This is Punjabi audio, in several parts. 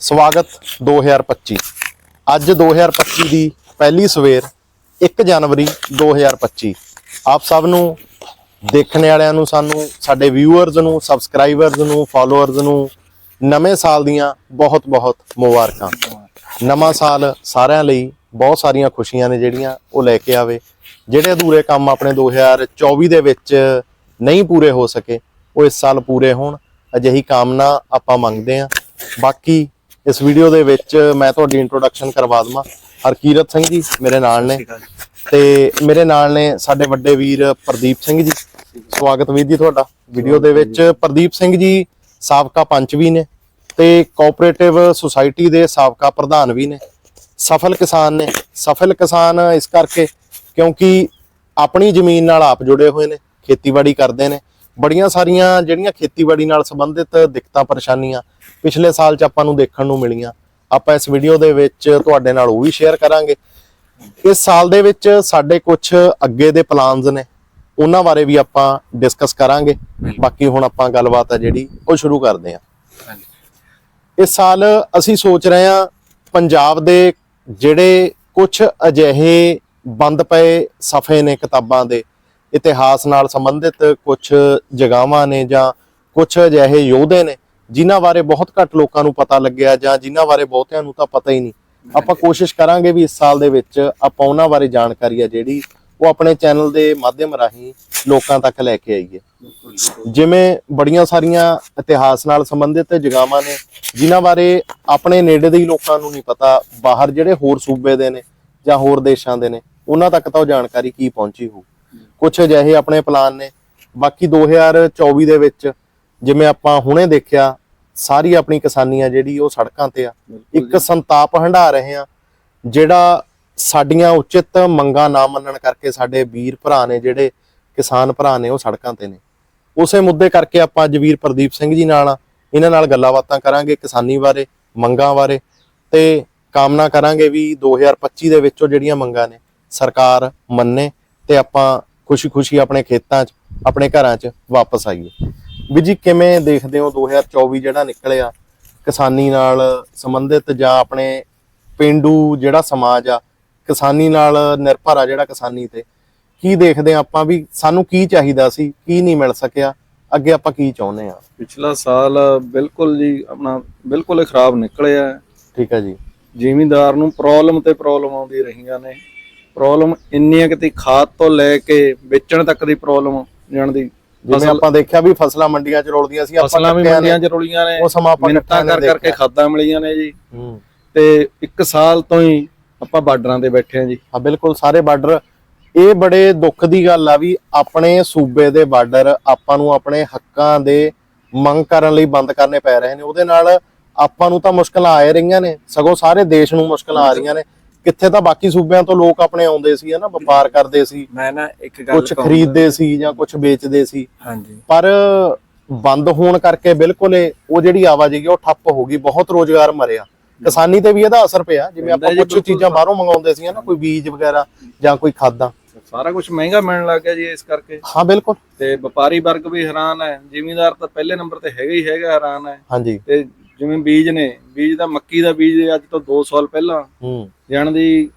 ਸਵਾਗਤ 2025 ਅੱਜ 2025 ਦੀ ਪਹਿਲੀ ਸਵੇਰ 1 ਜਨਵਰੀ 2025 ਆਪ ਸਭ ਨੂੰ ਦੇਖਣ ਵਾਲਿਆਂ ਨੂੰ, ਸਾਨੂੰ, ਸਾਡੇ ਵਿਊਅਰਸ ਨੂੰ ਸਬਸਕ੍ਰਾਈਬਰਸ ਨੂੰ ਫਾਲੋਅਰਸ ਨੂੰ, ਨਵੇਂ ਸਾਲ ਦੀਆਂ ਬਹੁਤ-ਬਹੁਤ ਮੁਬਾਰਕਾਂ। ਨਵਾਂ ਸਾਲ ਸਾਰਿਆਂ ਲਈ ਬਹੁਤ ਸਾਰੀਆਂ ਖੁਸ਼ੀਆਂ ਨੇ ਜਿਹੜੀਆਂ ਉਹ ਲੈ ਕੇ ਆਵੇ। ਜਿਹੜੇ ਅਧੂਰੇ ਕੰਮ ਆਪਣੇ 2024 ਦੇ ਵਿੱਚ ਨਹੀਂ ਪੂਰੇ ਹੋ ਸਕੇ, ਉਹ ਇਸ ਸਾਲ ਪੂਰੇ ਹੋਣ। ਅਜਿਹੀ ਕਾਮਨਾ ਆਪਾਂ ਮੰਗਦੇ ਹਾਂ। ਬਾਕੀ ਇਸ ਵੀਡੀਓ ਦੇ ਵਿੱਚ ਮੈਂ ਤੁਹਾਡੀ ਇੰਟਰੋਡਕਸ਼ਨ ਕਰਵਾ ਦਵਾਂ। ਹਰਕੀਰਤ ਸਿੰਘ ਜੀ ਮੇਰੇ ਨਾਲ ਨੇ। ਤੇ ਮੇਰੇ ਨਾਲ ਨੇ ਸਾਡੇ ਵੱਡੇ ਵੀਰ ਪ੍ਰਦੀਪ ਸਿੰਘ ਜੀ। ਸਵਾਗਤ ਵੀਰ ਜੀ ਤੁਹਾਡਾ ਵੀਡੀਓ ਦੇ ਵਿੱਚ। ਪ੍ਰਦੀਪ ਸਿੰਘ ਜੀ ਸਾਬਕਾ ਪੰਚ ਵੀ ਨੇ ਤੇ ਕੋਆਪਰੇਟਿਵ ਸੁਸਾਇਟੀ ਦੇ ਸਾਬਕਾ ਪ੍ਰਧਾਨ ਵੀ ਨੇ। ਸਫਲ ਕਿਸਾਨ ਨੇ। ਸਫਲ ਕਿਸਾਨ ਇਸ ਕਰਕੇ ਕਿਉਂਕਿ ਆਪਣੀ ਜ਼ਮੀਨ ਨਾਲ ਆਪ ਜੁੜੇ ਹੋਏ ਨੇ ਖੇਤੀਬਾੜੀ ਕਰਦੇ ਨੇ। ਬੜੀਆਂ ਸਾਰੀਆਂ ਜਿਹੜੀਆਂ ਖੇਤੀਬਾੜੀ ਨਾਲ ਸੰਬੰਧਿਤ ਦਿੱਕਤਾਂ ਪਰੇਸ਼ਾਨੀਆਂ ਪਿਛਲੇ ਸਾਲ ਚ ਆਪਾਂ ਨੂੰ ਦੇਖਣ ਨੂੰ ਮਿਲੀਆਂ। ਆਪਾਂ ਇਸ ਵੀਡੀਓ ਦੇ ਵਿੱਚ ਤੁਹਾਡੇ ਨਾਲ ਉਹ ਵੀ ਸ਼ੇਅਰ ਕਰਾਂਗੇ। ਇਸ ਸਾਲ ਦੇ ਵਿੱਚ ਸਾਡੇ ਕੁਝ ਅੱਗੇ ਦੇ ਪਲਾਨਸ ਨੇ ਉਹਨਾਂ ਬਾਰੇ ਵੀ ਆਪਾਂ ਡਿਸਕਸ ਕਰਾਂਗੇ। ਬਾਕੀ ਹੁਣ ਆਪਾਂ ਗੱਲਬਾਤ ਆ ਜਿਹੜੀ ਉਹ ਸ਼ੁਰੂ ਕਰਦੇ ਹਾਂ। ਇਸ ਸਾਲ ਅਸੀਂ ਸੋਚ ਰਹੇ ਹਾਂ ਪੰਜਾਬ ਦੇ ਜਿਹੜੇ ਕੁਝ ਅਜਿਹੇ ਬੰਦ ਪਏ ਸਫੇ ਨੇ ਕਿਤਾਬਾਂ ਦੇ ਇਤਿਹਾਸ ਨਾਲ ਸੰਬੰਧਿਤ ਕੁਝ ਜਗਾਵਾਂ ਨੇ ਜਾਂ ਕੁਝ ਅਜਿਹੇ ਯੋਧੇ ਨੇ ਜਿਨ੍ਹਾਂ ਬਾਰੇ ਬਹੁਤ ਘੱਟ ਲੋਕਾਂ ਨੂੰ ਪਤਾ ਲੱਗਿਆ ਜਾਂ ਜਿਨ੍ਹਾਂ ਬਾਰੇ ਬਹੁਤਿਆਂ ਨੂੰ ਤਾਂ ਪਤਾ ਹੀ ਨਹੀਂ। ਆਪਾਂ ਕੋਸ਼ਿਸ਼ ਕਰਾਂਗੇ ਵੀ ਇਸ ਸਾਲ ਦੇ ਵਿੱਚ ਆਪਾਂ ਉਹਨਾਂ ਬਾਰੇ ਜਾਣਕਾਰੀ ਆ ਜਿਹੜੀ ਉਹ ਆਪਣੇ ਚੈਨਲ ਦੇ ਮਾਧਿਅਮ ਰਾਹੀਂ ਲੋਕਾਂ ਤੱਕ ਲੈ ਕੇ ਆਈਏ। ਜਿਵੇਂ ਬੜੀਆਂ ਸਾਰੀਆਂ ਇਤਿਹਾਸ ਨਾਲ ਸੰਬੰਧਿਤ ਜਗਾਵਾਂ ਨੇ ਜਿਨ੍ਹਾਂ ਬਾਰੇ ਆਪਣੇ ਨੇੜੇ ਦੇ ਹੀ ਲੋਕਾਂ ਨੂੰ ਨਹੀਂ ਪਤਾ ਬਾਹਰ ਜਿਹੜੇ ਹੋਰ ਸੂਬੇ ਦੇ ਨੇ ਜਾਂ ਹੋਰ ਦੇਸ਼ਾਂ ਦੇ ਨੇ ਉਹਨਾਂ ਤੱਕ ਤਾਂ ਉਹ ਜਾਣਕਾਰੀ ਕੀ ਪਹੁੰਚੀ ਹੋ ਕੁਝ ਅਜਿਹੇ ਆਪਣੇ ਪਲਾਨ ਨੇ। ਬਾਕੀ 2024 ਦੇ ਵਿੱਚ ਜਿਵੇਂ ਆਪਾਂ ਹੁਣੇ ਦੇਖਿਆ ਸਾਰੀ ਆਪਣੀ ਕਿਸਾਨੀਆਂ ਜਿਹੜੀ ਉਹ ਸੜਕਾਂ ਤੇ ਆ। ਇੱਕ ਸੰਤਾਪ ਹੰਢਾ ਰਹੇ ਆ ਜਿਹੜਾ ਸਾਡੀਆਂ ਉਚਿਤ ਮੰਗਾਂ ਨਾ ਮੰਨਣ ਕਰਕੇ ਸਾਡੇ ਵੀਰ ਭਰਾ ਨੇ ਜਿਹੜੇ ਕਿਸਾਨ ਭਰਾ ਨੇ ਉਹ ਸੜਕਾਂ ਤੇ ਨੇ। ਉਸੇ ਮੁੱਦੇ ਕਰਕੇ ਆਪਾਂ ਅੱਜ ਵੀਰ ਪ੍ਰਦੀਪ ਸਿੰਘ ਜੀ ਨਾਲ ਆ। ਇਹਨਾਂ ਨਾਲ ਗੱਲਾਂ ਬਾਤਾਂ ਕਰਾਂਗੇ ਕਿਸਾਨੀ ਬਾਰੇ ਮੰਗਾਂ ਬਾਰੇ ਤੇ ਕਾਮਨਾ ਕਰਾਂਗੇ ਵੀ 2025 ਦੇ ਵਿੱਚ ਉਹ ਜਿਹੜੀਆਂ ਮੰਗਾਂ ਨੇ ਸਰਕਾਰ ਮੰਨੇ ਤੇ ਆਪਾਂ ਖੁਸ਼ੀ-ਖੁਸ਼ੀ ਆਪਣੇ ਖੇਤਾਂ 'ਚ ਆਪਣੇ ਘਰਾਂ 'ਚ ਵਾਪਸ ਆਈਏ। ਵੀ ਜੀ ਕਿਵੇਂ ਦੇਖਦੇ ਹੋ 2024 ਜਿਹੜਾ ਨਿਕਲਿਆ? ਕਿਸਾਨੀ ਨਾਲ ਸੰਬੰਧਿਤ ਜਾਂ ਆਪਣੇ ਪਿੰਡੂ ਜਿਹੜਾ ਸਮਾਜ ਆ ਕਿਸਾਨੀ ਨਾਲ ਨਿਰਭਰ ਆ ਜਿਹੜਾ ਕਿਸਾਨੀ ਤੇ ਕੀ ਦੇਖਦੇ ਆ ਆਪਾਂ ਵੀ ਸਾਨੂੰ ਕੀ ਚਾਹੀਦਾ ਸੀ ਕੀ ਨਹੀਂ ਮਿਲ ਸਕਿਆ ਅੱਗੇ ਆਪਾਂ ਕੀ ਚਾਹੁੰਦੇ ਆ ਪਿਛਲਾ ਸਾਲ ਬਿਲਕੁਲ ਜੀ ਆਪਣਾ ਬਿਲਕੁਲ ਖਰਾਬ ਨਿਕਲਿਆ। ਠੀਕ ਹੈ ਜੀ। ਜ਼ਿਮੀਂਦਾਰ ਨੂੰ ਪ੍ਰੋਬਲਮ ਤੇ ਪ੍ਰੋਬਲਮ ਆਉਂਦੀ ਰਹੀਆਂ ਨੇ। ਪ੍ਰੋਬਲਮ ਇੰਨੀਆਂ ਕਿਤੇ ਖਾਦ ਤੋਂ ਲੈ ਕੇ ਵੇਚਣ ਤੱਕ ਦੀ ਪ੍ਰੋਬਲਮ ਜਾਣਦੀ ਜਿਵੇਂ ਆਪਾਂ ਦੇਖਿਆ ਵੀ ਫਸਲਾਂ ਮੰਡੀਆਂ 'ਚ ਰੋਲਦੀਆਂ ਸੀ ਆਪਾਂ ਫਸਲਾਂ ਵੀ ਮੰਡੀਆਂ 'ਚ ਰੁਲੀਆਂ ਨੇ। ਉਹ ਸਮਾਂ ਆਪਾਂ ਕੱਟਿਆ ਕਰ ਕਰਕੇ। ਖਾਦਾਂ ਮਿਲੀਆਂ ਨੇ ਜੀ। ਹੂੰ। ਤੇ ਇੱਕ ਸਾਲ ਤੋਂ ਹੀ ਆਪਾਂ ਬਾਰਡਰਾਂ ਤੇ ਬੈਠੇ ਆ ਜੀ। ਹਾਂ ਬਿਲਕੁਲ ਸਾਰੇ ਬਾਰਡਰ। ਇਹ ਬੜੇ ਦੁੱਖ ਦੀ ਗੱਲ ਆ ਵੀ ਆਪਣੇ ਸੂਬੇ ਦੇ ਬਾਰਡਰ ਆਪਾਂ ਨੂੰ ਆਪਣੇ ਹੱਕਾਂ ਦੇ ਮੰਗ ਕਰਨ ਲਈ ਬੰਦ ਕਰਨੇ ਪੈ ਰਹੇ ਨੇ। ਉਹਦੇ ਨਾਲ ਆਪਾਂ ਨੂੰ ਤਾਂ ਮੁਸ਼ਕਲਾਂ ਆ ਹੀ ਰਹੀਆਂ ਨੇ। ਸਗੋਂ ਸਾਰੇ ਦੇਸ਼ ਨੂੰ ਮੁਸ਼ਕਲਾਂ ਆ ਰਹੀਆਂ ਨੇ। ਕਿੱਥੇ ਤਾਂ ਬਾਕੀ ਸੂਬਿਆਂ ਤੋਂ ਲੋਕ ਆਪਣੇ ਆਉਂਦੇ ਸੀ ਹਨਾ ਵਪਾਰ ਕਰਦੇ ਸੀ। ਮੈਂ ਨਾ ਇੱਕ ਗੱਲ ਕੁਝ ਖਰੀਦਦੇ ਸੀ ਜਾਂ ਕੁਝ ਵੇਚਦੇ ਸੀ। ਹਾਂਜੀ। ਪਰ ਬੰਦ ਹੋਣ ਕਰਕੇ ਬਿਲਕੁਲ ਉਹ ਜਿਹੜੀ ਆਵਾਜਾਈ ਉਹ ਠੱਪ ਹੋ ਗਈ ਬਹੁਤ ਰੋਜ਼ਗਾਰ ਮਰਿਆ। ਕਿਸਾਨੀ ਤੇ ਵੀ ਇਹਦਾ ਅਸਰ ਪਿਆ ਜਿਵੇਂ ਆਪਾਂ ਕੁਝ। ਚੀਜ਼ਾਂ ਬਾਹਰੋਂ ਮੰਗਾਉਂਦੇ ਸੀ ਨਾ ਕੋਈ ਬੀਜ ਵਗੈਰਾ ਜਾਂ ਕੋਈ ਖਾਦਾਂ। ਸਾਰਾ ਕੁਝ ਮਹਿੰਗਾ ਮਿਲਣ ਲੱਗ ਗਿਆ ਜੀ ਇਸ ਕਰਕੇ। ਹਾਂ ਬਿਲਕੁਲ। ਤੇ ਵਪਾਰੀ ਵਰਗ ਵੀ ਹੈਰਾਨ ਹੈ। ਜ਼ਿਮੀਂਦਾਰ ਤਾਂ ਪਹਿਲੇ ਨੰਬਰ ਤੇ ਹੈਗਾ ਹੀ ਹੈਗਾ ਹੈਰਾਨ ਹੈ। ਹਾਂਜੀ। ਤੇ ਜਿਵੇਂ ਬੀਜ ਨੇ ਬੀਜ ਦਾ ਮੱਕੀ ਦਾ ਬੀਜ ਅੱਜ ਤੋਂ 2 ਸਾਲ ਪਹਿਲਾਂ ਹੂੰ। ਜਾਣ ਦੀ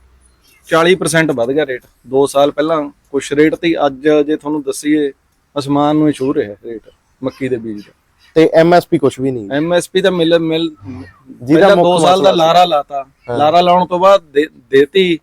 40% ਵੱਧ ਗਿਆ ਰੇਟ 2 ਸਾਲ ਪਹਿਲਾਂ ਕੁਛ ਰੇਟ ਤੇ ਅੱਜ ਜੇ ਤੁਹਾਨੂੰ ਦੱਸੀਏ ਅਸਮਾਨ ਨੂੰ ਛੂ ਰਿਹਾ ਰੇਟ ਮੱਕੀ ਦੇ ਬੀਜ ਦਾ। ਤੇ ਐਮਐਸਪੀ ਕੁਝ ਵੀ ਨਹੀਂ। ਐਮਐਸਪੀ ਤਾਂ ਮਿਲ ਮਿਲ ਜਿਹਦਾ ਜਿਹਦਾ ਮੁੱਖ 2 ਸਾਲ ਦਾ ਲਾਰਾ ਲਾਤਾ। ਲਾਰਾ ਲਾਉਣ ਤੋਂ ਬਾਅਦ ਦੇਤੀ।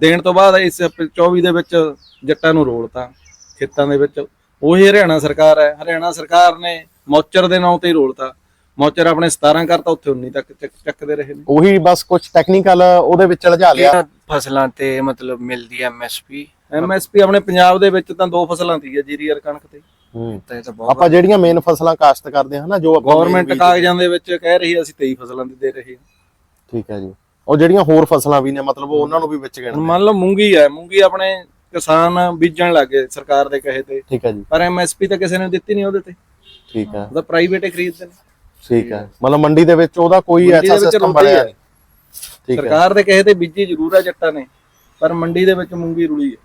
ਦੇਣ ਤੋਂ ਬਾਅਦ ਇਸ 24 ਦੇ ਵਿੱਚ ਜੱਟਾਂ ਨੂੰ ਰੋਲਤਾ ਖੇਤਾਂ ਦੇ ਵਿੱਚ। ਉਹੀ ਹਰਿਆਣਾ ਸਰਕਾਰ ਹੈ। ਹਰਿਆਣਾ ਸਰਕਾਰ ਨੇ ਮੌਚਰ ਦੇ ਨਾਂ ਤੇ ਰੋਲਤਾ। ਮੌਚਰ ਆਪਣੇ 17 ਕਰਤਾ ਉੱਥੇ 19 ਤੱਕ ਚੱਕ- ਚੱਕਦੇ ਰਹੇ ਨੇ। ਉਹੀ ਬਸ ਕੁਝ ਟੈਕਨੀਕਲ ਉਹਦੇ ਵਿੱਚ ਲਜਾ ਲਿਆ। ਫਸਲਾਂ ਤੇ ਮਤਲਬ ਮਿਲਦੀ ਐਮਐਸਪੀ ਐਮਐਸਪੀ ਆਪਣੇ ਪੰਜਾਬ ਦੇ ਵਿੱਚ ਤਾਂ ਦੋ ਫਸਲਾਂ ਹੈ ਜੀਰੀ ਔਰ ਕਣਕ ਤੇ। ਹੂੰ। ਤੇ ਤਾਂ ਬਹੁਤ ਆਪਾਂ ਜਿਹੜੀਆਂ ਮੇਨ ਫਸਲਾਂ ਕਾਸ਼ਤ ਕਰਦੇ ਹਾਂ ਨਾ ਜੋ ਆਪਾਂ ਗਵਰਨਮੈਂਟ ਕਾਗਜ਼ਾਂ ਦੇ ਵਿੱਚ ਕਹਿ ਰਹੀ ਹੈ ਅਸੀਂ 23 ਫਸਲਾਂ ਦੀ ਦੇ ਰਹੇ ਹਾਂ। ਠੀਕ ਹੈ ਜੀ। ਉਹ ਜਿਹੜੀਆਂ ਹੋਰ ਫਸਲਾਂ ਵੀ ਨੇ ਮਤਲਬ ਉਹ ਉਹਨਾਂ ਨੂੰ ਵੀ ਵਿੱਚ ਹੁਣ ਗਿਣਦੇ ਮੰਨ ਲਓ ਮੂੰਗੀ ਹੈ ਮੂੰਗੀ ਆਪਣੇ ਕਿਸਾਨ ਬੀਜਣ ਲੱਗੇ ਸਰਕਾਰ ਦੇ ਕਹੇ ਤੇ। ਠੀਕ ਹੈ ਜੀ। ਪਰ ਐਮਐਸਪੀ ਤਾਂ ਕਿਸੇ ਨੇ ਦਿੱਤੀ ਨਹੀਂ ਉਹਦੇ ਤੇ। ਠੀਕ ਹੈ। ਉਹਦਾ ਪ੍ਰਾਈਵੇਟ ਹੀ ਖਰੀਦਦੇ ਨੇ। ਠੀਕ ਹੈ। ਮਤਲਬ ਮੰਡੀ ਦੇ ਵਿੱਚ ਉਹਦਾ ਕੋਈ ਐਸਾ ਦੇ ਸਿਸਟਮ ਬਣਿਆ। ਨਹੀਂ। ਠੀਕ ਹੈ। ਸਰਕਾਰ ਦੇ ਕਹੇ ਤੇ ਬੀਜੀ ਜ਼ਰੂਰ ਹੈ ਜੱਟਾਂ ਨੇ ਪਰ ਮੰਡੀ ਦੇ ਵਿੱਚ ਮੂੰਗੀ ਰੁਲੀ ਹੈ।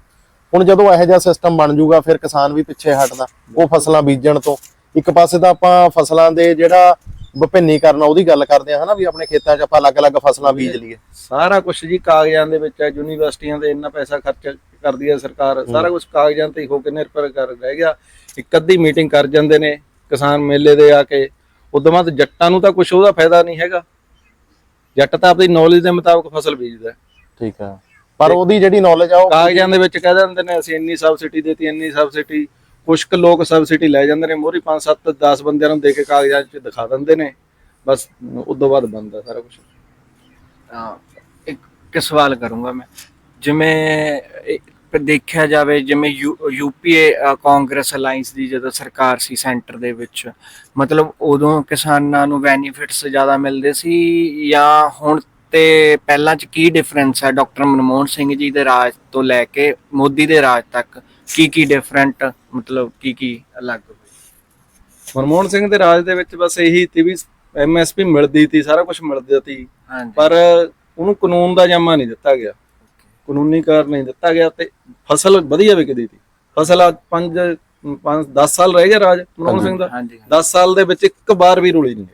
ਹੁਣ ਜਦੋਂ ਇਹੋ ਜਿਹਾ ਸਿਸਟਮ ਬਣ ਜਾਊਗਾ ਫਿਰ ਕਿਸਾਨ ਵੀ ਪਿੱਛੇ ਹਟਦਾ ਉਹ ਫਸਲਾਂ ਬੀਜਣ ਤੋਂ। ਇੱਕ ਪਾਸੇ ਤਾਂ ਆਪਾਂ ਫਸਲਾਂ ਦੇ ਜਿਹੜਾ ਵਿਭਿੰਨੀ ਕਰਨਾ ਉਹਦੀ ਗੱਲ ਕਰਦੇ ਆ ਹਨਾ ਵੀ ਆਪਣੇ ਖੇਤਾਂ 'ਚ ਆਪਾਂ ਅਲੱਗ-ਅਲੱਗ ਫਸਲਾਂ ਬੀਜ ਲਈਏ। ਸਾਰਾ ਕੁਝ ਜੀ ਕਾਗਜ਼ਾਂ ਦੇ ਵਿੱਚ ਹੈ ਯੂਨੀਵਰਸਿਟੀਆਂ ਤੇ ਇੰਨਾ ਪੈਸਾ ਖਰਚ ਕਰਦੀ ਹੈ ਸਰਕਾਰ। ਸਾਰਾ ਕੁਝ ਕਾਗਜ਼ਾਂ ਤੇ ਹੀ ਹੋ ਕੇ ਨਿਰਭਰ ਕਰ ਰਹਿ ਗਿਆ। ਇੱਕ ਅੱਧੀ ਮੀਟਿੰਗ ਕਰ ਜਾਂਦੇ ਨੇ ਕਿਸਾਨ ਮੇਲੇ ਦੇ ਆ ਕੇ। ਉਦੋਂ ਬਾਅਦ ਜੱਟਾਂ ਨੂੰ ਤਾਂ ਕੁਝ ਉਹਦਾ ਫਾਇਦਾ ਨਹੀਂ ਹੈਗਾ। ਜੱਟ ਤਾਂ ਆਪਣੀ ਨੌਲੇਜ ਦੇ ਮੁਤਾਬਕ ਫਸਲ ਬੀਜਦਾ। ਠੀਕ ਆ। ਪਰ ਉਹਦੀ ਜਿਹੜੀ ਨੌਲੇਜ ਆ ਉਹ ਕਾਗਜ਼ਾਂ ਦੇ ਵਿੱਚ ਕਹਿ ਦਿੰਦੇ ਨੇ ਅਸੀਂ ਇੰਨੀ ਸਬਸਿਡੀ ਦੇਤੀ ਇੰਨੀ ਸਬਸਿਡੀ ਕੁਝ ਕੁ ਲੋਕ ਸਬਸਿਡੀ ਲੈ ਜਾਂਦੇ ਨੇ ਮੋਰੀ 5 7 10 ਬੰਦਿਆਂ ਨੂੰ ਦੇ ਕੇ ਕਾਗਜ਼ਾਂ 'ਚ ਦਿਖਾ ਦਿੰਦੇ ਨੇ। ਬਸ ਉਦੋਂ ਬਾਅਦ ਬੰਦ ਸਾਰਾ ਕੁਝ ਹਾਂ ਇੱਕ ਇੱਕ ਸਵਾਲ ਕਰੂੰਗਾ ਮੈਂ। ਜਿਵੇਂ ਦੇਖਿਆ ਜਾਵੇ ਜਿਵੇਂ ਯੂਪੀਏ ਕਾਂਗਰਸ ਅਲਾਈਅੰਸ ਦੀ ਜਦੋਂ ਸਰਕਾਰ ਸੀ ਸੈਂਟਰ ਦੇ ਵਿੱਚ ਮਤਲਬ ਉਦੋਂ ਕਿਸਾਨਾਂ ਨੂੰ ਬੈਨੀਫਿਟਸ ਜ਼ਿਆਦਾ ਮਿਲਦੇ ਸੀ ਜਾਂ ਹੁਣ ਤੇ ਪਹਿਲਾਂ ਚ ਕੀ ਡਿਫਰੈਂਸ ਹੈ? ਡਾਕਟਰ ਮਨਮੋਹਨ ਸਿੰਘ ਜੀ ਦੇ ਰਾਜ ਤੋਂ ਲੈ ਕੇ ਮੋਦੀ ਦੇ ਰਾਜ ਤੱਕ ਕੀ ਕੀ ਡਿਫਰੈਂਟ ਮਤਲਬ ਕੀ ਕੀ ਅਲੱਗ ਮਨਮੋਹਨ ਸਿੰਘ ਦੇ ਰਾਜ ਦੇ ਵਿੱਚ ਬਸ ਇਹੀ ਸੀ ਵੀ ਐਮਐਸਪੀ ਮਿਲਦੀ ਸੀ ਸਾਰਾ ਕੁਝ ਮਿਲਦਾ ਸੀ ਪਰ ਉਹਨੂੰ ਕਾਨੂੰਨ ਦਾ ਜਾਮਾ ਨਹੀਂ ਦਿੱਤਾ ਗਿਆ। ਕਾਨੂੰਨੀ ਕਾਰਨ ਨਹੀਂ ਦਿੱਤਾ ਗਿਆ ਤੇ ਫਸਲ ਵਧੀਆ ਵਿਕਦੀ ਸੀ। ਫਸਲ ਆ 5 5 10 ਸਾਲ ਰਹਿ ਗਿਆ ਰਾਜ ਮਨਮੋਹਨ ਸਿੰਘ ਦਾ। ਹਾਂਜੀ 10 ਸਾਲ ਦੇ ਵਿੱਚ ਇੱਕ ਵਾਰ ਵੀ ਰੁਲੀ ਨਹੀਂ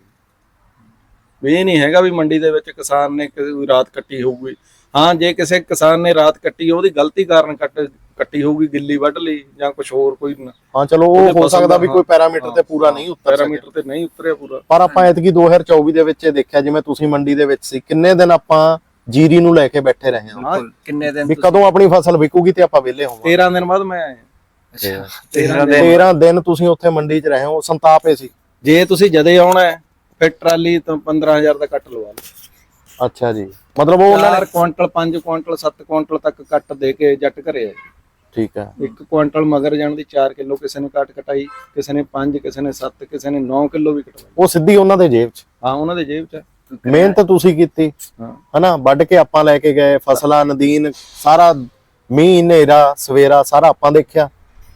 ਵੀ ਇਹ ਨਹੀਂ ਹੈਗਾ ਵੀ ਮੰਡੀ ਦੇ ਵਿੱਚ ਕਿਸਾਨ ਨੇ ਕੋਈ ਰਾਤ ਕੱਟੀ ਹੋਊਗੀ। ਹਾਂ ਜੇ ਕਿਸੇ ਕਿਸਾਨ ਨੇ ਰਾਤ ਕੱਟੀ ਉਹਦੀ ਗਲਤੀ ਕਾਰਨ ਕੱਟ ਕੱਟੀ ਹੋਊਗੀ ਗਿੱਲੀ ਵੱਢ ਲਈ ਜਾਂ ਕੁਝ ਹੋਰ ਕੋਈ ਹਾਂ ਚਲੋ ਉਹ ਹੋ ਸਕਦਾ ਵੀ ਕੋਈ ਪੈਰਾਮੀਟਰ ਤੇ ਪੂਰਾ ਨਹੀਂ ਉੱਤਰ ਪੈਰਾਮੀਟਰ ਤੇ ਨਹੀਂ ਉਤਰਿਆ ਪੂਰਾ। ਪਰ ਆਪਾਂ ਐਤਕੀ 2024 ਦੇ ਵਿੱਚ ਇਹ ਦੇਖਿਆ ਜਿਵੇਂ ਤੁਸੀਂ ਮੰਡੀ ਦੇ ਵਿੱਚ ਸੀ ਕਿੰਨੇ ਦਿਨ ਆਪਾਂ ਜੀਰੀ ਨੂੰ ਲੈ ਕੇ ਬੈਠੇ ਰਹੇ ਹਾਂ। ਬਿਲਕੁਲ। ਕਿੰਨੇ ਦਿਨ ਵੀ ਕਦੋਂ ਆਪਣੀ ਫਸਲ ਵਿਕੂਗੀ ਤੇ ਆਪਾਂ ਵਿਹਲੇ ਹੋਵਾਂਗੇ। 13 ਦਿਨ ਬਾਅਦ ਮੈਂ ਆਇਆ ਅੱਛਾ 13 ਦਿਨ। 13 ਦਿਨ ਤੁਸੀਂ ਉੱਥੇ ਮੰਡੀ 'ਚ ਰਹੇ ਹੋ ਸੰਤਾਪੇ ਸੀ। ਜੇ ਤੁਸੀਂ ਜਦੇ ਆਉਣਾ ਹੈ ਫਿਰ ਟਰਾਲੀ ਤੋਂ 15000 ਦਾ ਕੱਟ ਲਵਾ ਲਓ। ਅੱਛਾ ਜੀ। ਮਤਲਬ ਉਹ ਉਹਨਾਂ ਨੇ 4 ਕੁਇੰਟਲ 5 ਕੁਇੰਟਲ 7 ਕੁਇੰਟਲ ਤੱਕ ਕੱਟ ਦੇ ਕੇ ਜੱਟ ਘਰੇ ਆਏ। ਠੀਕ ਹੈ। ਇੱਕ ਕੁਇੰਟਲ ਮਗਰ ਜਾਣ ਦੀ 4 ਕਿਲੋ ਕਿਸੇ ਨੇ ਕੱਟ ਕਟਾਈ ਕਿਸੇ ਨੇ 5 ਕਿਸੇ ਨੇ 7 ਕਿਸੇ ਨੇ 9 ਕਿਲੋ ਵੀ ਕਟਵਾਈ। ਉਹ ਸਿੱਧੀ ਉਹਨਾਂ ਦੇ ਜੇਬ 'ਚ। ਹਾਂ ਉਹਨਾਂ ਦੇ ਜੇਬ 'ਚ। ਹੈ। ਮਿਹਨਤ ਤੁਸੀਂ ਕੀਤੀ ਹਨਾ? ਵੱਢ ਕੇ ਆਪਾਂ ਲੈ ਕੇ ਗਏ ਫਸਲਾਂ ਨਦੀਨ ਸਾਰਾ ਮੀਂਹ ਹਨੇਰਾ ਸਵੇਰਾ ਸਾਰਾ ਆਪਾਂ ਦੇਖਿਆ।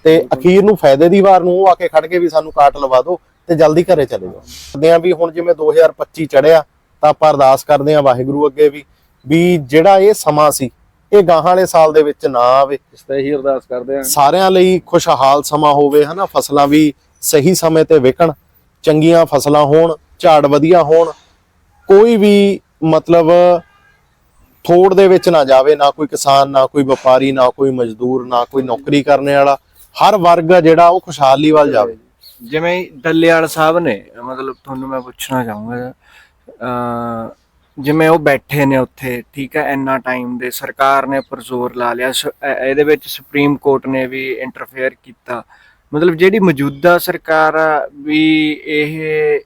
ਤੇ ਅਖੀਰ ਨੂੰ ਫਾਇਦੇ ਦੀ ਵਾਰ ਨੂੰ ਉਹ ਆ ਕੇ ਖੜ ਕੇ ਵੀ ਸਾਨੂੰ ਕਾਟ ਲਵਾ ਦਿਓ ਤੇ ਜਲਦੀ ਘਰੇ ਚਲੇ ਜਾਓ। ਕਰਦੇ ਆ ਵੀ ਹੁਣ ਜਿਵੇਂ 2025 ਚੜਿਆ ਤਾਂ ਆਪਾਂ ਅਰਦਾਸ ਕਰਦੇ ਆ ਵਾਹਿਗੁਰੂ ਅੱਗੇ ਵੀ ਵੀ ਜਿਹੜਾ ਇਹ ਸਮਾਂ ਸੀ ਇਹ ਗਾਹਾਂ ਵਾਲੇ ਸਾਲ ਦੇ ਵਿੱਚ ਨਾ ਆਵੇ। ਇਸ ਤੇ ਹੀ ਅਰਦਾਸ ਕਰਦੇ ਆ ਸਾਰਿਆਂ ਲਈ ਖੁਸ਼ਹਾਲ ਸਮਾਂ ਹੋਵੇ ਹਨਾ? ਫਸਲਾਂ ਵੀ ਸਹੀ ਸਮੇਂ ਤੇ ਵਿਕਣ ਚੰਗੀਆਂ ਫਸਲਾਂ ਹੋਣ ਝਾੜ ਵਧੀਆ ਹੋਣ ਕੋਈ ਵੀ ਮਤਲਬ ਥੋੜ ਦੇ ਵਿੱਚ ਨਾ ਜਾਵੇ, ਨਾ ਕੋਈ ਕਿਸਾਨ, ਨਾ ਕੋਈ ਵਪਾਰੀ, ਨਾ ਕੋਈ ਮਜ਼ਦੂਰ, ਨਾ ਕੋਈ ਨੌਕਰੀ ਕਰਨ ਵਾਲਾ, ਹਰ ਵਰਗ ਆ ਜਿਹੜਾ ਉਹ ਖੁਸ਼ਹਾਲੀ ਵੱਲ ਜਾਵੇ। ਜਿਵੇਂ ਡੱਲੇਵਾਲ ਸਾਹਿਬ ਨੇ, ਮਤਲਬ ਤੁਹਾਨੂੰ ਮੈਂ ਪੁੱਛਣਾ ਚਾਹੂੰਗਾ ਅ ਜਿਵੇਂ ਉਹ ਬੈਠੇ ਨੇ ਉੱਥੇ, ਠੀਕ ਹੈ, ਇੰਨਾ ਟਾਈਮ ਦੇ, ਸਰਕਾਰ ਨੇ ਉੱਪਰ ਜ਼ੋਰ ਲਾ ਲਿਆ ਇਹਦੇ ਵਿੱਚ ਸੁਪਰੀਮ ਕੋਰਟ ਨੇ ਵੀ ਇੰਟਰਫੇਅਰ ਕੀਤਾ। ਮਤਲਬ ਜਿਹੜੀ ਮੌਜੂਦਾ ਸਰਕਾਰ ਆ, ਵੀ ਇਹ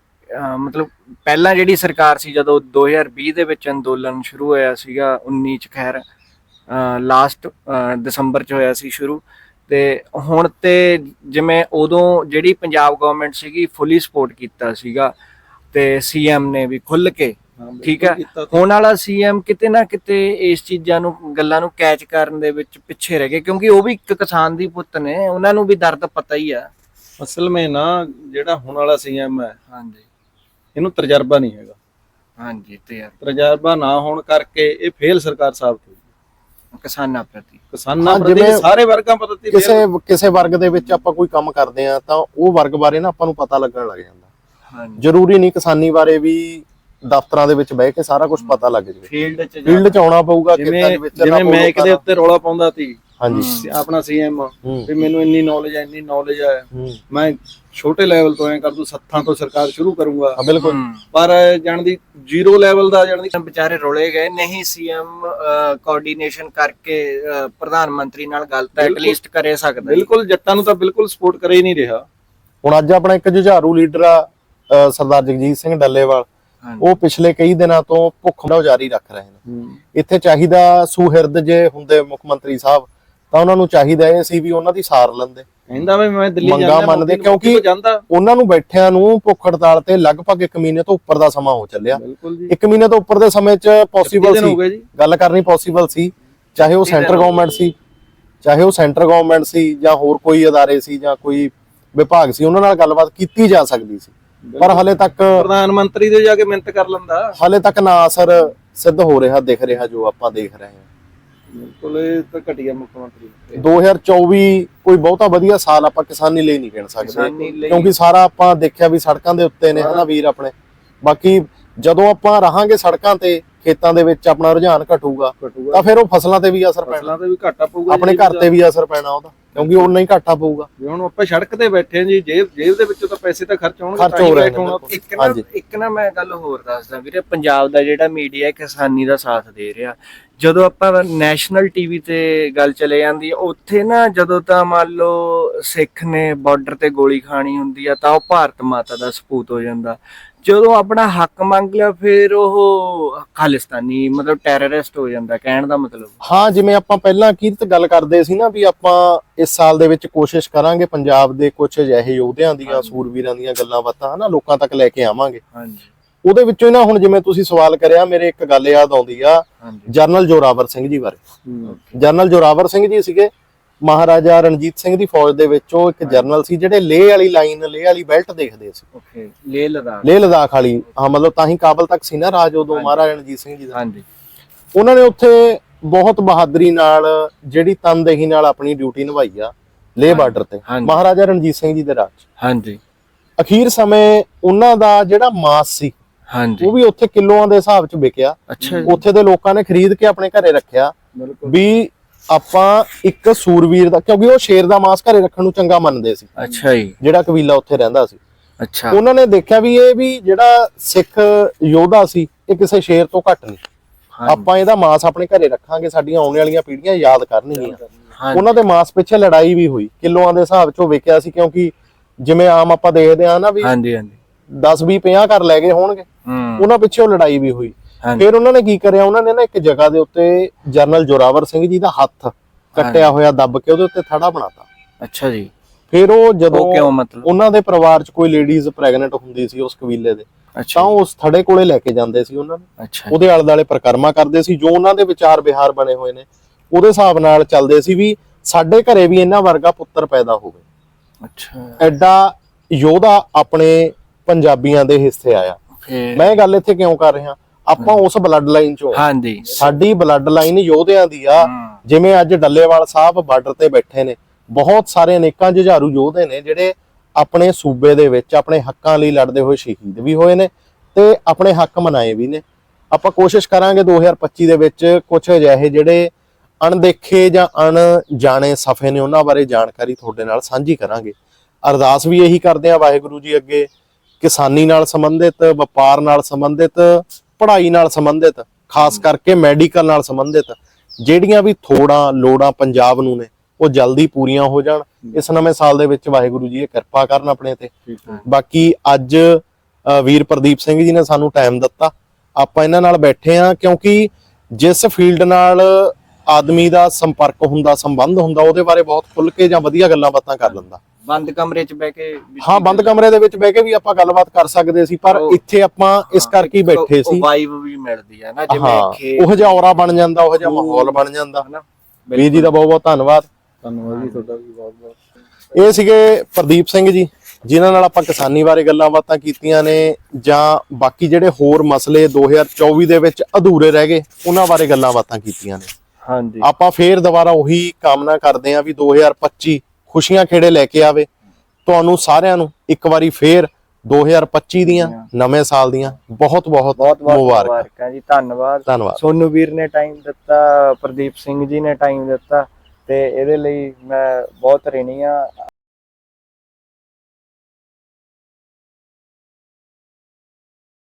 ਮਤਲਬ ਪਹਿਲਾਂ ਜਿਹੜੀ ਸਰਕਾਰ ਸੀ ਜਦੋਂ 2020 ਦੇ ਵਿੱਚ ਅੰਦੋਲਨ ਸ਼ੁਰੂ ਹੋਇਆ ਸੀਗਾ 19 ਚ ਖੈਰ ਲਾਸਟ ਦਸੰਬਰ ਚ ਹੋਇਆ ਸੀ ਸ਼ੁਰੂ। ਤੇ ਹੁਣ ਤੇ ਜਿਵੇਂ ਉਦੋਂ ਜਿਹੜੀ ਪੰਜਾਬ ਗਵਰਨਮੈਂਟ ਸੀਗੀ ਫੁੱਲੀ ਸਪੋਰਟ ਕੀਤਾ ਸੀਗਾ ਤੇ ਸੀਐਮ ਨੇ ਵੀ ਖੁੱਲ ਕੇ ਠੀਕ ਹੈ? ਹੁਣ ਵਾਲਾ ਸੀਐਮ ਕਿਤੇ ਨਾ ਕਿਤੇ ਇਸ ਚੀਜ਼ਾਂ ਨੂੰ ਗੱਲਾਂ ਨੂੰ ਕੈਚ ਕਰਨ ਦੇ ਵਿੱਚ ਪਿੱਛੇ ਰਹਿ ਗਏ ਕਿਉਂਕਿ ਉਹ ਵੀ ਇੱਕ ਕਿਸਾਨ ਦੀ ਪੁੱਤ ਨੇ ਉਹਨਾਂ ਨੂੰ ਵੀ ਦਰਦ ਪਤਾ ਹੀ ਆ। ਅਸਲ ਵਿੱਚ ਨਾ ਜਿਹੜਾ ਹੁਣ ਵਾਲਾ ਸੀਐਮ ਹੈ ਹਾਂਜੀ। ਇਹਨੂੰ ਤਜਰਬਾ ਨਹੀਂ ਹੈਗਾ। ਹਾਂਜੀ ਤੇ ਯਾਰ ਤਜਰਬਾ ਨਾ ਹੋਣ ਕਰਕੇ ਇਹ ਫੇਲ ਸਰਕਾਰ ਸਾਬਤ ਹੋਈ। ਕਿਸਾਨਾਂ ਪ੍ਰਤੀ। ਕਿਸਾਨਾਂ ਹਾਂ, ਪ੍ਰਤੀ ਜਿਵੇਂ ਸਾਰੇ ਵਰਗਾਂ ਪ੍ਰਤੀ fail ਕਿਸੇ ਕਿਸੇ ਵਰਗ ਦੇ ਵਿੱਚ ਆਪਾਂ ਕੋਈ ਕੰਮ ਕਰਦੇ ਆ ਤਾਂ ਉਹ ਵਰਗ ਬਾਰੇ ਨਾ ਆਪਾਂ ਨੂੰ ਪਤਾ ਲੱਗਣ ਲੱਗ ਜਾਂਦਾ। ਹਾਂਜੀ। ਜ਼ਰੂਰੀ ਨਹੀਂ ਕਿਸਾਨੀ ਬਾਰੇ ਵੀ ਦਫ਼ਤਰਾਂ ਦੇ ਵਿੱਚ ਬਹਿ ਕੇ ਸਾਰਾ ਕੁਝ ਪਤਾ ਲੱਗ ਜਾਵੇ। ਫੀਲਡ 'ਚ ਜਾ- ਫੀਲਡ 'ਚ ਆਉਣਾ ਪਊਗਾ ਖੇਤਾਂ ਜਿਵੇਂ ਦੇ ਵਿੱਚ ਜਿਵੇਂ ਮੈਂ ਲੋਕਾਂ ਕਿਤੇ ਦਾ- ਉੱਤੇ ਰੌਲਾ ਪਾਉਂਦਾ ਸੀ। ਹਾਂਜੀ। ਆਪਣਾ ਸੀਐਮ ਵੀ ਮੈਨੂੰ ਇੰਨੀ ਨੌਲੇਜ ਹੈ ਇੰਨੀ ਨੌਲੇਜ ਹੈ। ਮੈਂ ਛੋਟੇ ਲੈਵਲ ਤੋਂ ਐ ਕਰ ਦੂੰ ਸੱਥਾਂ ਤੋਂ ਸਰਕਾਰ ਸ਼ੁਰੂ ਕਰੂੰਗਾ। ਹਾਂ, ਬਿਲਕੁਲ। ਪਰ ਜਾਣ ਦੀ ਜ਼ੀਰੋ ਲੈਵਲ ਦਾ ਜਾਣ ਦੀ ਵਿਚਾਰੇ ਰੋਲੇ ਗਏ ਨਹੀਂ ਸੀਐਮ ਕੋਆਰਡੀਨੇਸ਼ਨ ਕਰਕੇ ਪ੍ਰਧਾਨ ਮੰਤਰੀ ਨਾਲ ਗੱਲ ਤਾਂ। ਐਟਲੀਸਟ ਕਰੇ ਸਕਦਾ। ਬਿਲਕੁਲ ਜੱਟਾਂ ਨੂੰ ਤਾਂ ਬਿਲਕੁਲ ਸਪੋਰਟ ਕਰੇ ਹੀ ਨਹੀਂ ਰਿਹਾ। ਹੁਣ ਅੱਜ ਆਪਣਾ ਇੱਕ ਜੁਝਾਰੂ ਲੀਡਰ ਆ ਸਰਦਾਰ ਜਗਜੀਤ ਸਿੰਘ ਡੱਲੇਵਾਲ। ਉਹ ਪਿਛਲੇ ਕਈ ਦਿਨਾਂ ਤੋਂ ਭੁੱਖ ਹੜਤਾਲ ਜਾਰੀ ਰੱਖ ਰਹੇ ਨੇ। ਇੱਥੇ ਚਾਹੀਦਾ ਸੁਹਿਰਦ ਜੇ ਹੁੰਦੇ ਮੁੱਖ ਮੰਤਰੀ ਸਾਹਿਬ ਤਾਂ ਉਹਨਾਂ ਨੂੰ ਚਾਹੀਦਾ ਇਹ ਸੀ ਵੀ ਉਹਨਾਂ ਦੀ ਸਾਰ ਲੈਂਦੇ ਕਹਿੰਦਾ ਵੀ ਮੈਂ ਦਿੱਲੀ ਮੰਗਾਂ ਜਾਂਦਾ ਮੰਨਦੇ ਮੋਦੀ ਨੂੰ ਕਿਉਂਕਿ- ਉਹਨਾਂ ਨੂੰ ਬੈਠਿਆਂ ਨੂੰ ਭੁੱਖ ਹੜਤਾਲ ਤੇ ਲਗਭਗ 1 ਮਹੀਨੇ ਤੋਂ ਉੱਪਰ ਦਾ ਸਮਾਂ ਹੋ ਚੱਲਿਆ। ਬਿਲਕੁਲ ਜੀ। 1 ਮਹੀਨੇ ਤੋਂ ਉੱਪਰ ਦੇ ਸਮੇਂ 'ਚ ਪੋਸੀਬਲ ਸੀ। ਗੱਲ ਕਰਨੀ ਪੋਸੀਬਲ ਸੀ ਚਾਹੇ ਉਹ ਸੈਂਟਰ ਗਵਰਨਮੈਂਟ ਸੀ ਚਾਹੇ ਉਹ ਸੈਂਟਰ ਗਵਰਨਮੈਂਟ ਸੀ ਜਾਂ ਹੋਰ ਕੋਈ ਅਦਾਰੇ ਸੀ ਜਾਂ ਕੋਈ ਵਿਭਾਗ ਸੀ ਉਹਨਾਂ ਨਾਲ ਗੱਲਬਾਤ ਕੀਤੀ ਜਾ ਸਕਦੀ ਸੀ। ਪਰ ਹਲੇ ਤੱਕ ਪ੍ਰਧਾਨ ਮੰਤਰੀ ਦੇ ਜਾ ਕੇ ਮਿਹਨਤ ਕਰ ਲੈਂਦਾ। ਹਲੇ ਤੱਕ ਨਾ ਅਸਰ ਸਿੱਧ ਹੋ ਰਿਹਾ ਦਿਖ ਰਿਹਾ ਜੋ ਆਪਾਂ ਦੇਖ ਰਹੇ ਹਾਂ। ਬਿਲਕੁਲ ਇਹ ਤਾਂ ਘਟੀਆ ਮੁੱਖ ਮੰਤਰੀ 2024 ਕੋਈ ਬਹੁਤਾ ਵਧੀਆ ਸਾਲ ਆਪਾਂ ਕਿਸਾਨੀ ਲਈ ਨਹੀਂ ਗਿਣ ਸਕਦੇ। ਕਿਸਾਨੀ ਲਈ। ਕਿਉਂਕਿ ਸਾਰਾ ਆਪਾਂ ਦੇਖਿਆ ਵੀ ਸੜਕਾਂ ਦੇ ਉੱਤੇ ਨੇ ਹਨਾ ਵੀਰ ਆਪਣੇ। ਬਾਕੀ ਜਦੋਂ ਆਪਾਂ ਰਹਾਂਗੇ ਸੜਕਾਂ ਤੇ ਖੇਤਾਂ ਦੇ ਵਿੱਚ ਆਪਣਾ ਰੁਝਾਨ ਘਟੂਗਾ ਘਟੂਗਾ। ਤਾਂ ਫਿਰ ਉਹ ਫਸਲਾਂ ਤੇ ਵੀ ਅਸਰ ਪੈਣਾ। ਫਸਲਾਂ ਤੇ ਵੀ ਘਾਟਾ ਪਊਗਾ ਆਪਣੇ ਜੀ, ਘਰ ਤੇ ਵੀ ਅਸਰ ਪੈਣਾ ਉਹਦਾ। ਕਿਉਂਕਿ ਉਨਾ ਹੀ ਘਾਟਾ ਪਊਗਾ। ਵੀ ਹੁਣ ਆਪਾਂ ਸੜਕ ਤੇ ਬੈਠੇ ਹਾਂ ਜੀ ਜੇਬ ਜੇਬ ਦੇ ਵਿੱਚੋਂ ਤਾਂ ਪੈਸੇ ਤਾਂ ਖਰਚ ਹੋਣਗੇ ਖਰਚ ਤਾਂ ਹੀ ਹੋ ਰਹੇ ਬੈਠੇ ਹੋਣਾ। ਨੇ ਇੱਕ ਨਾ ਹਾਂਜੀ। ਇੱਕ ਨਾ ਮੈਂ ਗੱਲ ਹੋਰ ਦੱਸਦਾ ਵੀਰੇ ਪੰਜਾਬ ਦਾ ਜਿਹੜਾ ਮੀਡੀਆ ਕਿਸਾਨੀ ਦਾ ਸਾਥ ਦੇ ਰਿਹਾ। ਜਦੋਂ ਆਪਾਂ ਨੈਸ਼ਨਲ ਟੀਵੀ ਤੇ ਗੱਲ ਚਲੇ ਜਾਂਦੀ ਹੈ ਉੱਥੇ ਨਾ ਜਦੋਂ ਤਾਂ ਮੰਨ ਲਓ ਸਿੱਖ ਨੇ ਬਾਰਡਰ ਤੇ ਗੋਲੀ ਖਾਣੀ ਹੁੰਦੀ ਆ ਤਾਂ ਉਹ ਭਾਰਤ ਮਾਤਾ ਦਾ ਸਪੂਤ ਹੋ ਜਾਂਦਾ। ਜਦੋਂ ਆਪਣਾ ਹੱਕ ਮੰਗ ਲਿਆ ਫਿਰ ਉਹ ਖਾਲਿਸਤਾਨੀ ਮਤਲਬ ਟੈਰਰਿਸਟ ਹੋ ਜਾਂਦਾ ਕਹਿਣ ਦਾ ਮਤਲਬ। ਹਾਂ ਜਿਵੇਂ ਆਪਾਂ ਪਹਿਲਾਂ ਕੀਰਤ ਗੱਲ ਕਰਦੇ ਸੀ ਨਾ ਵੀ ਆਪਾਂ ਇਸ ਸਾਲ ਦੇ ਵਿੱਚ ਕੋਸ਼ਿਸ਼ ਕਰਾਂਗੇ ਪੰਜਾਬ ਦੇ ਕੁਝ ਅਜਿਹੇ ਯੋਧਿਆਂ ਦੀਆਂ ਸੂਰਵੀਰਾਂ ਦੀਆਂ ਗੱਲਾਂ ਬਾਤਾਂ ਹਨਾ ਲੋਕਾਂ ਤੱਕ ਲੈ ਕੇ ਆਵਾਂਗੇ। ਹਾਂਜੀ। ਉਹਦੇ ਵਿੱਚੋਂ ਹੀ ਨਾ ਹੁਣ ਜਿਵੇਂ ਤੁਸੀਂ ਸਵਾਲ ਕਰਿਆ ਮੇਰੇ ਇੱਕ ਗੱਲ ਯਾਦ ਆਉਂਦੀ ਆ ਹਾਂਜੀ। ਜਨਰਲ ਜੋਰਾਵਰ ਸਿੰਘ ਜੀ ਬਾਰੇ। ਜਨਰਲ ਜੋਰਾਵਰ ਸਿੰਘ ਜੀ ਸੀਗੇ ਮਹਾਰਾਜਾ ਰਣਜੀਤ ਸਿੰਘ ਦੀ ਫੌਜ ਦੇ ਵਿੱਚੋਂ ਇੱਕ ਜਨਰਲ ਸੀ ਜਿਹੜੇ ਲੇਹ ਵਾਲੀ ਲਾਈਨ ਲੇਹ ਵਾਲੀ ਬੈਲਟ ਦੇਖਦੇ ਸੀ। ਓਕੇ ਲੇਹ ਲਦਾਖ। ਲੇਹ ਲਦਾਖ ਵਾਲੀ ਹਾਂ ਮਤਲਬ ਤਾਂ ਹੀ ਕਾਬਲ ਤੱਕ ਸੀ ਨਾ ਰਾਜ ਉਦੋਂ ਮਹਾਰਾਜਾ ਰਣਜੀਤ ਸਿੰਘ ਜੀ ਦਾ। ਹਾਂਜੀ। ਉਹਨਾਂ ਨੇ ਉੱਥੇ ਬਹੁਤ ਬਹਾਦਰੀ ਨਾਲ ਜਿਹੜੀ ਤਨਦੇਹੀ ਨਾਲ ਆਪਣੀ ਡਿਊਟੀ ਨਿਭਾਈ ਆ ਲੇਹ ਬਾਰਡਰ ਤੇ। ਮਹਾਰਾਜਾ ਰਣਜੀਤ ਸਿੰਘ ਜੀ ਦੇ ਰਾਜ। ਹਾਂਜੀ। ਅਖੀਰ ਸਮੇਂ ਉਹਨਾਂ ਦਾ ਜਿਹੜਾ ਮਾਸ ਸੀ ਹਾਂਜੀ। ਉਹ ਵੀ ਉੱਥੇ ਕਿਲੋਆਂ ਦੇ ਹਿਸਾਬ 'ਚ ਵਿਕਿਆ। ਅੱਛਾ ਉੱਥੇ ਦੇ ਲੋਕਾਂ ਨੇ ਖਰੀਦ ਕੇ ਆਪਣੇ ਘਰੇ ਰੱਖਿਆ ਬਿਲਕੁਲ। ਵੀ ਆਪਾਂ ਇੱਕ ਸੂਰਵੀਰ ਦਾ ਕਿਉਂਕਿ ਉਹ ਸ਼ੇਰ ਦਾ ਮਾਸ ਘਰੇ ਰੱਖਣ ਨੂੰ ਚੰਗਾ ਮੰਨਦੇ ਸੀ। ਅੱਛਾ ਜੀ। ਜਿਹੜਾ ਕਬੀਲਾ ਉੱਥੇ ਰਹਿੰਦਾ ਸੀ। ਅੱਛਾ। ਉਹਨਾਂ ਨੇ ਦੇਖਿਆ ਵੀ ਇਹ ਵੀ ਜਿਹੜਾ ਸਿੱਖ ਯੋਧਾ ਸੀ ਇਹ ਕਿਸੇ ਸ਼ੇਰ ਤੋਂ ਘੱਟ ਨਹੀਂ। ਆਪਾਂ ਇਹਦਾ ਮਾਸ ਆਪਣੇ ਘਰੇ ਰੱਖਾਂਗੇ ਸਾਡੀਆਂ ਆਉਣ ਵਾਲੀਆਂ ਪੀੜ੍ਹੀਆਂ ਯਾਦ ਕਰਨਗੀਆਂ। ਉਹਨਾਂ ਦੇ ਮਾਸ ਪਿੱਛੇ ਲੜਾਈ ਵੀ ਹੋਈ। ਕਿਲੋਆਂ ਦੇ ਹਿਸਾਬ 'ਚ ਵਿਕਿਆ ਸੀ ਕਿਉਂਕਿ ਜਿਵੇਂ ਆਮ ਆਪਾਂ ਦੇਖਦੇ ਆ ਨਾ ਵੀ ਹਾਂਜੀ ਹਾਂਜੀ। 10 20 50 ਘਰ ਲੈ ਗਏ ਹੋਣਗੇ। ਉਹਨਾਂ ਪਿੱਛੇ ਉਹ ਲੜਾਈ ਵੀ ਹੋਈ। ਫਿਰ ਉਹਨਾਂ ਨੇ ਕੀ ਕਰਿਆ? ਉਹਨਾਂ ਨੇ ਨਾ ਇੱਕ ਜਗ੍ਹਾ ਦੇ ਉੱਤੇ ਜਨਰਲ ਜੋਰਾਵਰ ਸਿੰਘ ਜੀ ਦਾ ਹੱਥ ਕੱਟਿਆ ਹੋਇਆ ਦੱਬ ਕੇ ਉਹਦੇ ਉੱਤੇ ਥੜਾ ਬਣਾਤਾ। ਅੱਛਾ ਜੀ। ਫਿਰ ਉਹ ਜਦੋਂ ਕਿਉਂ ਮਤਲਬ? ਉਹਨਾਂ ਦੇ ਪਰਿਵਾਰ 'ਚ ਕੋਈ ਲੇਡੀਜ਼ ਪ੍ਰੈਗਨੈਂਟ ਹੁੰਦੀ ਸੀ ਉਸ ਕਬੀਲੇ ਦੇ ਤਾਂ ਉਸ ਥੜੇ ਕੋਲੇ ਲੈ ਕੇ ਜਾਂਦੇ ਸੀ ਉਹਨਾਂ ਨੂੰ। ਅੱਛਾ ਉਹਦੇ ਆਲੇ ਦੁਆਲੇ ਪ੍ਰਕਰਮਾ ਕਰਦੇ ਸੀ ਜੋ ਉਹਨਾਂ ਦੇ ਵਿਚਾਰ ਵਿਹਾਰ ਬਣੇ ਹੋਏ ਨੇ। ਉਹਦੇ ਹਿਸਾਬ ਨਾਲ ਚੱਲਦੇ ਸੀ ਵੀ ਸਾਡੇ ਘਰੇ ਵੀ ਇਹਨਾਂ ਵਰਗਾ ਪੁੱਤਰ ਪੈਦਾ ਹੋਵੇ। ਅੱਛਾ। ਐਡਾ ਯੋਧਾ ਆਪਣੇ ਪੰਜਾਬੀਆਂ ਦੇ ਹਿੱਸੇ ਆਇਆ। ਮੈਂ ਗੱਲ ਇੱਥੇ ਕਿਉਂ ਕਰ ਰਿਹਾ? ਆਪਾਂ ਉਸ ਬਲੱਡ ਲਾਈਨ ਚੋਂ। ਹਾਂਜੀ। ਸਾਡੀ ਬਲੱਡ ਲਾਈਨ ਯੋਧਿਆਂ ਦੀ ਆ। ਜਿਵੇਂ ਅੱਜ ਡੱਲੇਵਾਲ ਸਾਹਿਬ ਬਾਰਡਰ ਤੇ ਬੈਠੇ ਨੇ। ਬਹੁਤ ਸਾਰੇ ਅਨੇਕਾਂ ਜੁਝਾਰੂ ਯੋਧੇ ਨੇ ਜਿਹੜੇ ਆਪਣੇ ਸੂਬੇ ਦੇ ਵਿੱਚ ਆਪਣੇ ਹੱਕਾਂ ਲਈ ਲੜਦੇ ਹੋਏ ਸ਼ਹੀਦ ਵੀ ਹੋਏ ਨੇ ਤੇ ਆਪਣੇ ਹੱਕ ਮਨਾਏ ਵੀ ਨੇ। ਆਪਾਂ ਕੋਸ਼ਿਸ਼ ਕਰਾਂਗੇ 2025 ਦੇ ਵਿੱਚ ਕੁਝ ਅਜਿਹੇ ਜਿਹੜੇ ਅਣਦੇਖੇ ਜਾਂ ਅਣਜਾਣੇ ਸਫੇ ਨੇ ਉਹਨਾਂ ਬਾਰੇ ਜਾਣਕਾਰੀ ਤੁਹਾਡੇ ਨਾਲ ਸਾਂਝੀ ਕਰਾਂਗੇ। ਅਰਦਾਸ ਵੀ ਇਹੀ ਕਰਦੇ ਆ ਵਾਹਿਗੁਰੂ ਜੀ ਅੱਗੇ। ਕਿਸਾਨੀ ਨਾਲ ਸੰਬੰਧਿਤ ਵਪਾਰ ਨਾਲ ਸੰਬੰਧਿਤ ਪੜ੍ਹਾਈ ਨਾਲ ਸੰਬੰਧਿਤ ਖਾਸ ਕਰਕੇ ਮੈਡੀਕਲ ਨਾਲ ਸੰਬੰਧਿਤ ਜਿਹੜੀਆਂ ਵੀ ਥੋੜਾਂ ਲੋੜਾਂ ਪੰਜਾਬ ਨੂੰ ਨੇ ਉਹ ਜਲਦੀ ਪੂਰੀਆਂ ਹੋ ਜਾਣ। ਇਸ ਨਵੇਂ ਸਾਲ ਦੇ ਵਿੱਚ ਵਾਹਿਗੁਰੂ ਜੀ ਇਹ ਕਿਰਪਾ ਕਰਨ ਆਪਣੇ ਤੇ। ਬਾਕੀ ਅੱਜ ਵੀਰ ਪ੍ਰਦੀਪ ਸਿੰਘ ਜੀ ਨੇ ਸਾਨੂੰ ਟਾਈਮ ਦਿੱਤਾ। ਆਪਾਂ ਇਹਨਾਂ ਨਾਲ ਬੈਠੇ ਆ ਕਿਉਂਕਿ ਜਿਸ ਫੀਲਡ ਨਾਲ ਆਦਮੀ ਦਾ ਸੰਪਰਕ ਹੁੰਦਾ ਸੰਬੰਧ ਹੁੰਦਾ ਉਹਦੇ ਬਾਰੇ ਬਹੁਤ ਖੁੱਲ ਕੇ ਜਾਂ ਵਧੀਆ ਗੱਲਾਂ ਬਾਤਾਂ ਕਰ ਲੈਂਦਾ। ਬੰਦ ਕਮਰੇ 'ਚ ਬਹਿ ਕੇ ਵੀ- ਹਾਂ ਬੰਦ ਕਮਰੇ ਦੇ ਵਿੱਚ ਬਹਿ ਕੇ ਵੀ ਆਪਾਂ ਗੱਲਬਾਤ ਕਰ ਸਕਦੇ ਸੀ ਪਰ ਉਹ- ਇੱਥੇ ਆਪਾਂ ਇਸ ਕਰਕੇ ਹੀ ਬੈਠੇ ਸੀ। ਵਾਈਬ ਵੀ ਮਿਲਦੀ ਹੈ ਨਾ ਜਿਵੇਂ ਹਾਂ ਖੇਤ ਉਹ ਜਿਹਾ ਔਰਾ ਬਣ ਜਾਂਦਾ ਉਹ ਜਿਹਾ ਮਾਹੌਲ ਬਣ ਜਾਂਦਾ। ਹਨਾ ਵੀਰ ਜੀ ਦਾ ਬਹੁਤ ਬਹੁਤ ਧੰਨਵਾਦ। ਧੰਨਵਾਦ ਜੀ ਤੁਹਾਡਾ ਵੀ ਬਹੁਤ ਬਹੁਤ ਇਹ ਸੀਗੇ ਪ੍ਰਦੀਪ ਸਿੰਘ ਜੀ ਜਿਨ੍ਹਾਂ ਨਾਲ ਆਪਾਂ ਕਿਸਾਨੀ ਬਾਰੇ ਗੱਲਾਂ ਬਾਤਾਂ ਕੀਤੀਆਂ ਨੇ ਜਾਂ ਬਾਕੀ ਜਿਹੜੇ ਹੋਰ ਮਸਲੇ 2024 ਦੇ ਵਿੱਚ ਅਧੂਰੇ ਰਹਿ ਗਏ ਉਹਨਾਂ ਬਾਰੇ ਗੱਲਾਂ ਬਾਤਾਂ ਕੀਤੀਆਂ ਨੇ। ਹਾਂਜੀ। ਆਪਾਂ ਫੇਰ ਦੁਬਾਰਾ ਉਹੀ ਕਾਮਨਾ ਕਰਦੇ ਆਂ ਵੀ 2025 ਖੁਸ਼ੀਆਂ ਖੇੜੇ ਲੈ ਕੇ ਆਵੇ ਤੁਹਾਨੂੰ ਸਾਰਿਆਂ ਨੂੰ ਇੱਕ ਵਾਰੀ ਫੇਰ 2025 ਦੀਆਂ ਨਵੇਂ ਸਾਲ ਦੀਆਂ ਬਹੁਤ ਬਹੁਤ ਮੁਬਾਰਕਾਂ। ਜੀ ਧੰਨਵਾਦ। ਧੰਨਵਾਦ। ਸੋਨੂ ਵੀਰ ਨੇ ਟਾਈਮ ਦਿੱਤਾ ਪ੍ਰਦੀਪ ਸਿੰਘ ਜੀ ਨੇ ਟਾਈਮ ਦਿੱਤਾ ਤੇ ਇਹਦੇ ਲਈ ਮੈਂ ਬਹੁਤ ਰਿਣੀ ਆ